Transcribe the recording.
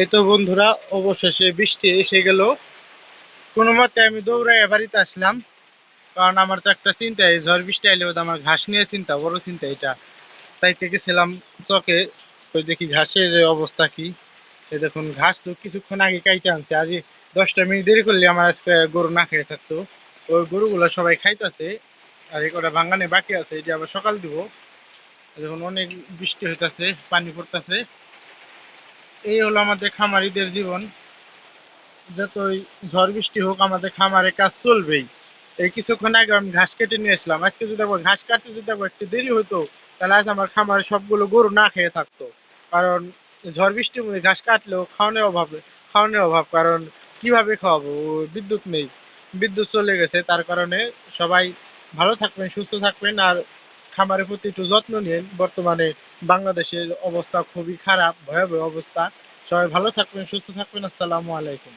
এই তো বন্ধুরা, অবশেষে বৃষ্টি এসে গেল। কোনো মতে আমি দৌড়াইয়া বাড়িতে আসলাম, কারণ আমার তো একটা চিন্তা, এই ঝড় বৃষ্টি আইলে আমার ঘাস নিয়ে চিন্তা, বড় চিন্তা এটা। তাইতে গেছিলাম চকে তো দেখি ঘাসের অবস্থা কি। এই দেখুন, ঘাস তো কিছুক্ষণ আগে কাইটে আনছে, আজ দশটা মিনিট দেরি করলে আমার আজকে গরু না খেয়ে থাকতো। ওই গরুগুলো সবাই খাইতেছে, আর কটা ভাঙানে বাকি আছে এটা আবার সকাল দিব। দেখুন, অনেক বৃষ্টি হইতাছে, পানি পড়তেছে। এই হলো আমাদের খামারিদের জীবন। যতই ঝড় বৃষ্টি হোক, আমাদের খামারে কাজ চলবেই। এই কিছুক্ষণ আগে আমি ঘাস কেটে নিয়ে আসলাম। আজকে যদি আবার ঘাস কাটতে যদি আবার একটু দেরি হতো তাহলে আজ আমার খামারে সবগুলো গরু না খেয়ে থাকতো। কারণ ঝড় বৃষ্টির মধ্যে ঘাস কাটলেও খাওয়ানোর অভাব খাওয়ানোর অভাব। কারণ কীভাবে খাওয়াবো? বিদ্যুৎ নেই। বিদ্যুৎ চলে গেছে, তার কারণে সবাই ভালো থাকবেন, সুস্থ থাকবেন। আর খামারের প্রতি একটু যত্ন নিন। বর্তমানে বাংলাদেশের অবস্থা খুবই খারাপ, ভয়াবহ অবস্থা। সবাই ভালো থাকবেন, সুস্থ থাকবেন, আসসালামু আলাইকুম।